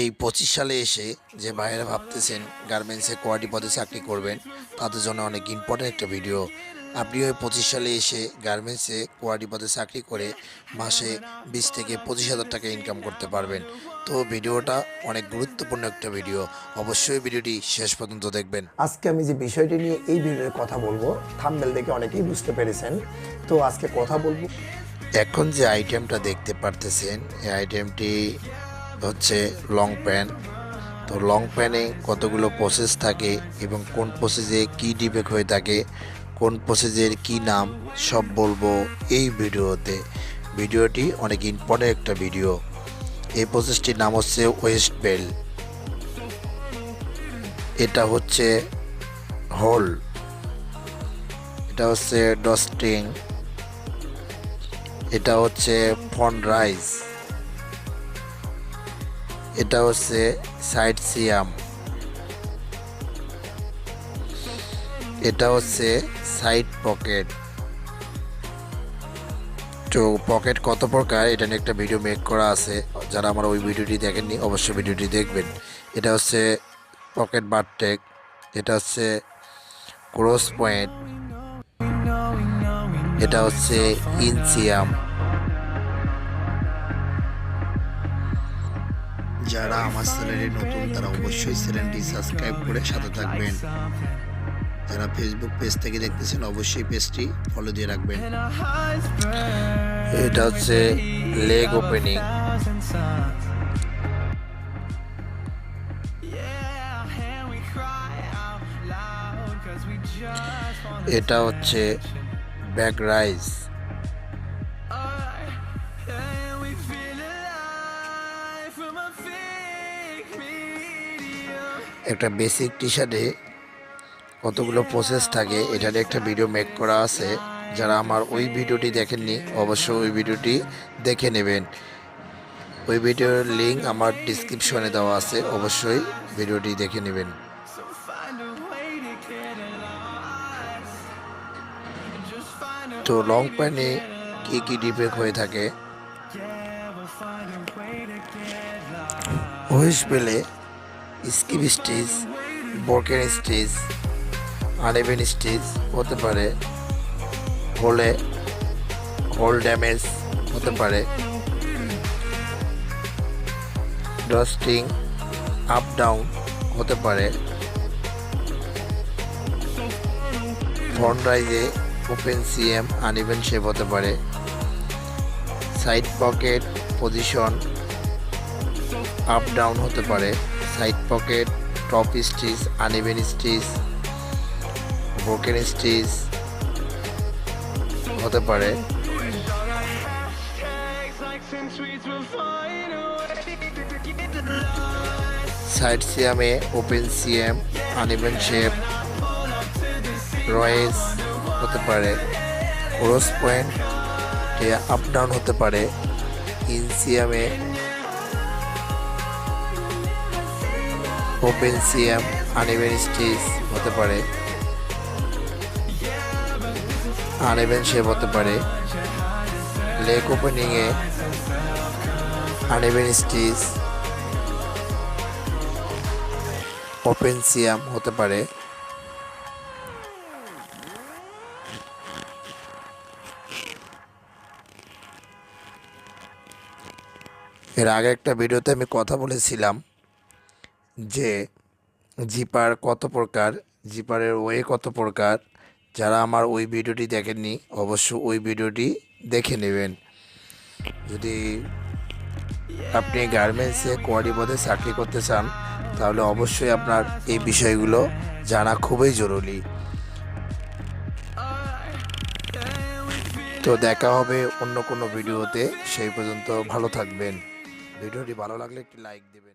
এই পঁচিশ সালে এসে যে ভাইয়েরা ভাবতেছেন গার্মেন্টসে কোয়ালিটি পদে চাকরি করবেন তাদের জন্য অনেক ইম্পর্টেন্ট একটা ভিডিও আপনি ওই পঁচিশ সালে এসে গার্মেন্টসে কোয়ালিটি পদে চাকরি করে মাসে বিশ থেকে পঁচিশ হাজার টাকা ইনকাম করতে পারবেন। তো ভিডিওটা অনেক গুরুত্বপূর্ণ একটা ভিডিও অবশ্যই ভিডিওটি শেষ পর্যন্ত দেখবেন। আজকে আমি যে বিষয়টি নিয়ে এই ভিডিওতে কথা বলব থাম্বেল দেখে অনেকেই বুঝতে পেরেছেন। তো আজকে কথা বলব। এখন যে আইটেমটা দেখতে পারতেছেন এই আইটেমটি হচ্ছে লং প্যান্ট তো লং প্যানে কতগুলো প্রসেস থাকে এবং কোন প্রসেসে কি ডিফেক্ট হয়ে থাকে, কোন প্রসেসের কি নাম, সব বলব এই ভিডিওতে। ভিডিওটি অনেক ইম্পর্টেন্ট একটা ভিডিও এই প্রসেসটির নাম হচ্ছে ওয়েস্ট বেল এটা হচ্ছে হোল এটা হচ্ছে ডস্টিং এটা হচ্ছে ফন রাইস এটা হচ্ছে সাইড সিয়াম। এটা হচ্ছে সাইড পকেট। তো পকেট কত প্রকার, এটা নিয়ে একটা ভিডিও মেক করা আছে। যারা আমার ওই ভিডিওটি দেখেননি, অবশ্যই ভিডিওটি দেখবেন। এটা হচ্ছে পকেট বারটেক এটা হচ্ছে ক্রস পয়েন্ট। এটা হচ্ছে ইনসিয়াম। যারা আমার চ্যানেলে নতুন, তারা অবশ্যই চ্যানেলটি সাবস্ক্রাইব করে সাথে থাকবেন। যারা ফেসবুক পেজ থেকে দেখতেছেন, অবশ্যই পেজটি ফলো দিয়ে রাখবেন। এটা হচ্ছে লেগ ওপেনিং এটা হচ্ছে ব্যাক রাইস একটা বেসিক টি শার্টে কতগুলো প্রসেস থাকে, এটার একটা ভিডিও মেক করা আছে। যারা আমার ওই ভিডিওটি দেখেননি, অবশ্যই ওই ভিডিওটি দেখে নেবেন। ওই ভিডিওর লিঙ্ক আমার ডিসক্রিপশনে দেওয়া আছে, অবশ্যই ভিডিওটি দেখে নেবেন। তো লং প্যান্টে কী কী ডিফেক্ট হয়ে থাকে? হুইস পেলে skip stitch broken stitch uneven stitch হতে পারে, হলে হোল ড্যামেজ হতে পারে। ডাস্টিং, আপ ডাউন হতে পারে। ফ্রন্ট রাইজে ওপেন সিএম আনইভেন শেপ হতে পারে। Side pocket position, up down হতে পারে। Side pocket, top stitch uneven stitch broken stitch, হতে পারে। সাইড সিএমে ওপেন সিএম আনইভেন শেপ, রয়েস হতে পারে। ক্রস পয়েন্ট আপ ডাউন হতে পারে। ইনসিয়ামে ওপেন সিএম আনইভেন স্টিচ হতে পারে। আনইভেন শেপ হতে পারে। লেগ ওপেনিংয়ে আনইভেন স্টিচ ওপেন সিয়াম হতে পারে। এর আগে একটা ভিডিওতে আমি কথা বলেছিলাম। যে জিপার কত প্রকার, জিপারের ওয়ে কত প্রকার, যারা আমার ওই ভিডিওটি দেখেননি অবশ্য ওই ভিডিওটি দেখে নেবেন। যদি আপনি গার্মেন্টসে কোয়ারি পদে চাকরি করতে চান, তাহলে অবশ্যই আপনার এই বিষয়গুলো জানা খুবই জরুরি। তো দেখা হবে অন্য কোনো ভিডিওতে, সেই পর্যন্ত ভালো থাকবেন। ভিডিওটি ভালো লাগলে একটি লাইক দেবেন।